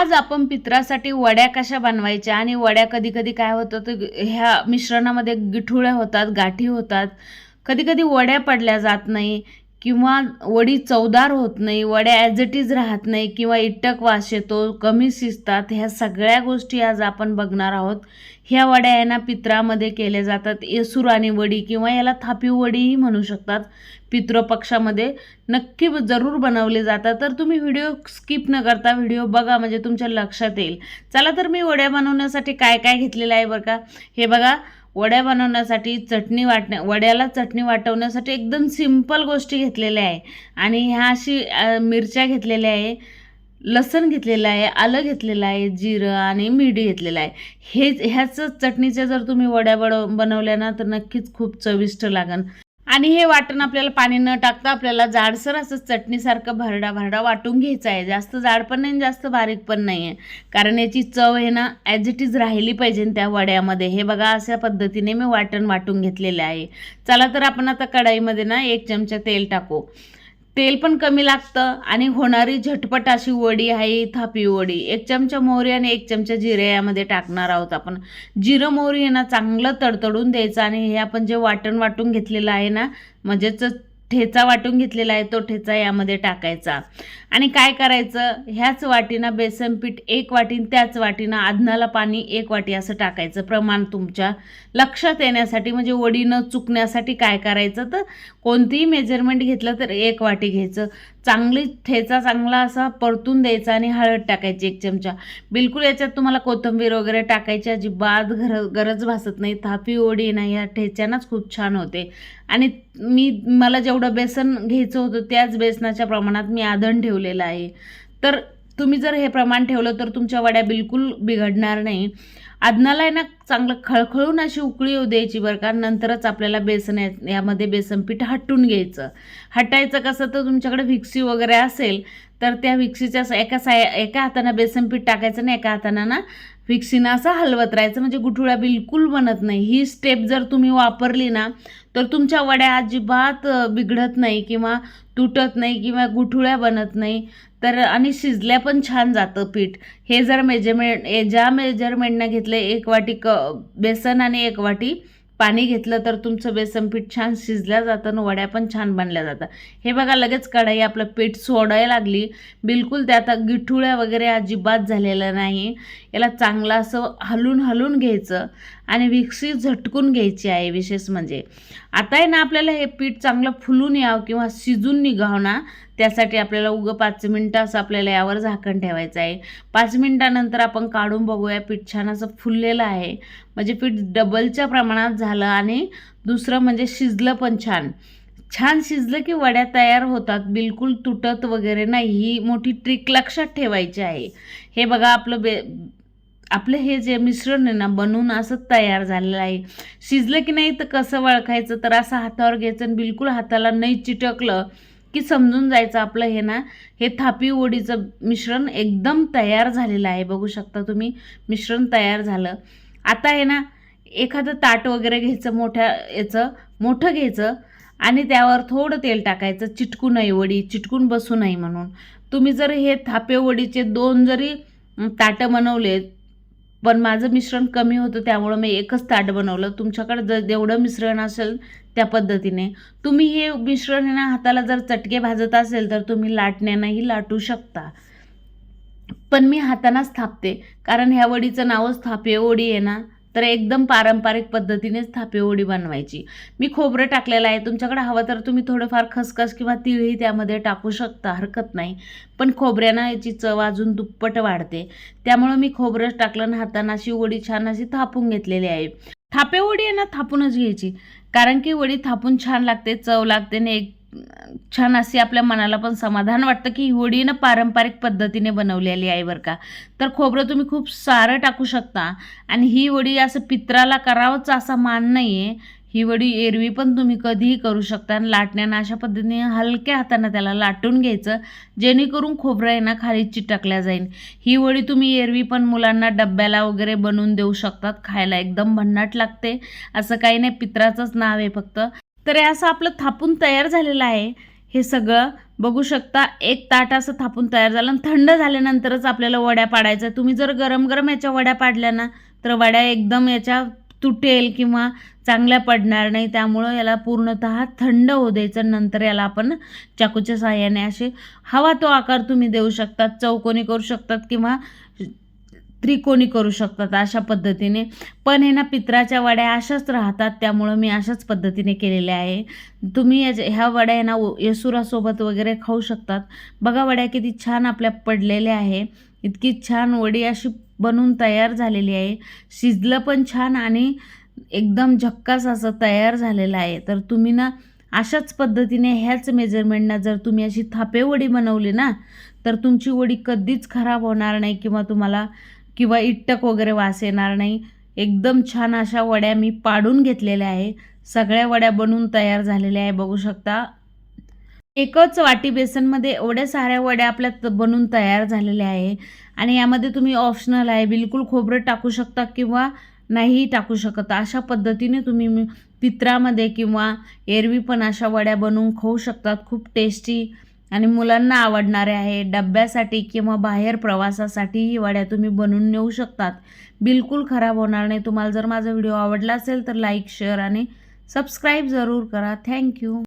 आज आपण पित्रासाठी वड्या कशा बनवायच्या आणि वड्या कधी कधी काय होतं तर ह्या मिश्रणामध्ये गिठुळ्या होतात गाठी होतात. कधी कधी वड्या पडल्या जात नाही. किंवा वडी चवदार होत नाही वड्या ॲज इट इज राहत नाही किंवा इटक वास येतो कमी शिजतात ह्या सगळ्या गोष्टी आज आपण बघणार आहोत. ह्या वड्या यांना पित्रामध्ये केल्या जातात. येसुराणी वडी किंवा याला थापीव वडीही म्हणू शकतात. पितृपक्षामध्ये नक्की जरूर बनवले जातात. तर तुम्ही व्हिडिओ स्किप न करता व्हिडिओ बघा म्हणजे तुमच्या लक्षात येईल. चला तर मी वड्या बनवण्यासाठी काय काय घेतलेलं आहे बरं का? हे बघा वड्या बनवण्यासाठी चटणी वाटण्या वड्याला चटणी वाटवण्यासाठी एकदम सिंपल गोष्टी घेतलेल्या आहे. आणि ह्या अशी मिरच्या घेतलेल्या आहे लसण घेतलेलं आहे आलं घेतलेलं आहे जिरं आणि मीठ घेतलेलं आहे. हेच ह्याच चटणीच्या जर तुम्ही वड्या बड बनवल्या ना तर नक्कीच खूप चविष्ट लागन. आणि हे वाटण आपल्याला पाणी न टाकता आपल्याला जाडसर असं चटणीसारखं भरडा भरडा वाटून घ्यायचं आहे. जास्त जाड पण नाही आणि जास्त बारीक पण नाही आहे कारण याची चव आहे ना ॲज इट इज राहिली पाहिजे त्या वड्यामध्ये. हे बघा अशा पद्धतीने मी वाटण वाटून घेतलेलं आहे. चला तर आपण आता कढाईमध्ये ना एक चमचा तेल टाकू. तेल पण कमी लागतं आणि होणारी झटपट अशी वडी आहे थापी वडी. एक चमचा मोहरी आणि एक चमचा जिरे यामध्ये टाकणार आहोत आपण. जिरं मोहरी आहे ना चांगलं तडतडून द्यायचं आणि हे आपण जे वाटण वाटून घेतलेलं आहे ना म्हणजेच ठेचा वाटून घेतलेला आहे तो ठेचा यामध्ये टाकायचा. आणि काय करायचं? ह्याच वाटीनं बेसन पीठ एक वाटीन त्याच वाटीनं आधनाला पाणी एक वाटी असं टाकायचं. प्रमाण तुमच्या लक्षात येण्यासाठी म्हणजे वडी न चुकण्यासाठी काय करायचं तर कोणतीही मेजरमेंट घेतलं तर एक वाटी घ्यायचं. चांगली ठेचा चांगला असा परतून द्यायचा आणि हळद टाकायची एक चमचा. बिलकुल याच्यात तुम्हाला कोथिंबीर वगैरे टाकायची अजिबात घर गरज भासत नाही. थापी ओढी नाही या ठेच्यानंच खूप छान होते. आणि मी मला जेवढं बेसन घ्यायचं होतं त्याच बेसनाच्या प्रमाणात मी आधण ठेवलेलं आहे. तर तुम्ही जर हे प्रमाण ठेवलं तर तुमच्या वड्या बिलकुल बिघडणार नाही. आदनाला आहे ना चांगलं खळखळून अशी उकळी येऊ द्यायची बरं का. नंतरच आपल्याला बेसन यामध्ये बेसन पीठ हटून घ्यायचं. हटायचं कसं तर तुमच्याकडे विक्सी वगैरे असेल तर त्या विक्सीच्या एका साय एका हातानं बेसन पीठ टाकायचं आणि एका हातानं ना विक्सिन असं हलवत राहायचं. म्हणजे गुठुळ्या बिलकुल बनत नाही. ही स्टेप जर तुम्ही वापरली ना तर तुमच्या वड्या अजिबात बिघडत नाही किंवा तुटत नाही किंवा गुठुळ्या बनत नाही. तर आणि शिजल्या पण छान जातं पीठ. हे जर मेजरमेंट ज्या मेजरमेंटनं घेतलं एक वाटी क बेसन आणि एक वाटी पाणी घेतलं तर तुमचं बेसन पीठ छान शिजल्या जातं आणि वड्या पण छान बनल्या जातात. हे बघा लगेच कढाई आपलं पीठ सोडायला लागली. बिलकुल त्यात गिठुळ्या वगैरे अजिबात झालेलं नाही. याला चांगलं असं हलून हलून घ्यायचं आणि विकसित झटकून घ्यायची आहे विशेष म्हणजे. आता आहे ना आपल्याला हे पीठ चांगलं फुलून यावं किंवा शिजून निघावं ना त्यासाठी आपल्याला उगं पाच मिनटं असं आपल्याला यावर झाकण ठेवायचं आहे. पाच मिनटानंतर आपण काढून बघूया पीठ छान असं फुललेलं आहे. म्हणजे पीठ डबलच्या प्रमाणात झालं आणि दुसरं म्हणजे शिजलं पण छान. छान शिजलं की वड्या तयार होतात बिलकुल तुटत वगैरे नाही. ही मोठी ट्रिक लक्षात ठेवायची आहे. हे बघा आपलं बे आपलं हे जे मिश्रण आहे ना बनवून असं तयार झालेलं आहे. शिजलं की नाही तर कसं वळखायचं? तर असं हातावर घ्यायचं आणि बिलकुल हाताला नाही चिटकलं की समजून जायचं आपलं हे ना हे थापी ओडीचं मिश्रण एकदम तयार झालेलं आहे. बघू शकता तुम्ही मिश्रण तयार झालं. आता आहे ना एखादं ताट वगैरे घ्यायचं मोठ्या याचं मोठं घ्यायचं आणि त्यावर थोडं तेल टाकायचं. चिटकू नये वडी चिटकून बसू नये म्हणून. तुम्ही जर हे थापे वडीचे दोन जरी ताटं बनवले पण माझं मिश्रण कमी होतं त्यामुळं मी एकच ताट बनवलं. तुमच्याकडे जर जेवढं मिश्रण असेल त्या पद्धतीने. तुम्ही हे मिश्रण आहे ना हाताला जर चटके भाजत असेल तर तुम्ही लाटण्यानंही लाटू शकता. पण मी हातानाच थापते कारण ह्या वडीचं नावच थापे ओडी आहे ना. तर एकदम पारंपरिक पद्धतीनेच थापे बनवायची. मी खोबरं टाकलेलं आहे. तुमच्याकडे हवं तर तुम्ही थोडंफार खसखस किंवा तिळही त्यामध्ये टाकू शकता. हरकत नाही. पण खोबऱ्यानं याची चव अजून दुप्पट वाढते. त्यामुळं मी खोबरं टाकलं आणि हातानं अशी ओडी छान अशी थापून घेतलेली आहे. थापे ओडी आहे ना थापूनच घ्यायची. कारण की वडी थापून छान लागते चव लागते आणि एक छान अशी आपल्या मनाला पण समाधान वाटतं की ही ना पारंपरिक पद्धतीने बनवलेली आहे बरं का. तर खोबरं तुम्ही खूप सारं टाकू शकता आणि ही वडी असं पित्राला करावंच असा मान नाही आहे ही वडी एरवी पण तुम्ही कधीही करू शकता आणि लाटण्यानं अशा पद्धतीने हलक्या हातानं त्याला लाटून घ्यायचं जेणेकरून खोबरं आहे ना खाली चिटकल्या जाईल. ही वडी तुम्ही एरवी पण मुलांना डब्याला वगैरे बनवून देऊ शकतात खायला एकदम भन्नाट लागते. असं काही नाही पित्राचंच नाव आहे फक्त. तर हे असं आपलं थापून तयार झालेलं आहे. हे सगळं बघू शकता एक ताट असं थापून तयार झालं आणि थंड झाल्यानंतरच आपल्याला वड्या पाडायच्या तुम्ही जर गरम गरम याच्या वड्या पाडल्या ना तर वड्या एकदम याच्या तुटेल किंवा चांगल्या पडणार नाही. त्यामुळं याला पूर्णतः थंड होऊ द्यायचं नंतर याला आपण चाकूच्या साहाय्याने असे हवा तो आकार तुम्ही देऊ शकतात चौकोनी करू शकतात किंवा त्रिकोणी करू शकतात अशा पद्धतीने. पण हे ना पित्राच्या वड्या अशाच राहतात त्यामुळं मी अशाच पद्धतीने केलेल्या आहे. तुम्ही याच्या ह्या वड्या ना येसुरासोबत वगैरे खाऊ शकतात. बघा वड्या किती छान आपल्या पडलेल्या आहे. इतकी छान वडी अशी बनवून तयार झालेली आहे. शिजलं पण छान आणि एकदम झक्कास असं तयार झालेलं आहे. तर तुम्ही ना अशाच पद्धतीने ह्याच मेजरमेंटना जर तुम्ही अशी थापेवडी बनवली ना तर तुमची वडी कधीच खराब होणार नाही किंवा तुम्हाला किंवा इट्टक वगैरे वास येणार नाही. एकदम छान अशा वड्या मी पाडून घेतलेल्या आहे. सगळ्या वड्या बनवून तयार झालेल्या आहे बघू शकता. एकच वाटी बेसनमध्ये एवढ्या साऱ्या वड्या आपल्या बनून तयार झालेल्या आहे. आणि यामध्ये तुम्ही ऑप्शनल आहे बिलकुल खोबरं टाकू शकता किंवा नाही टाकू शकत. अशा पद्धतीने तुम्ही पित्रामध्ये किंवा एरवी पण अशा वड्या बनवून खाऊ शकतात. खूप टेस्टी आणि मुलांना आवडणारे आहे डब्यासाठी किंवा बाहेर प्रवासासाठी ही वड्या तुम्ही बनवून नेऊ शकतात. बिलकुल खराब होणार नाही. तुम्हाला जर माझा व्हिडिओ आवडला असेल तर लाईक शेअर आणि सबस्क्राईब जरूर करा. थँक्यू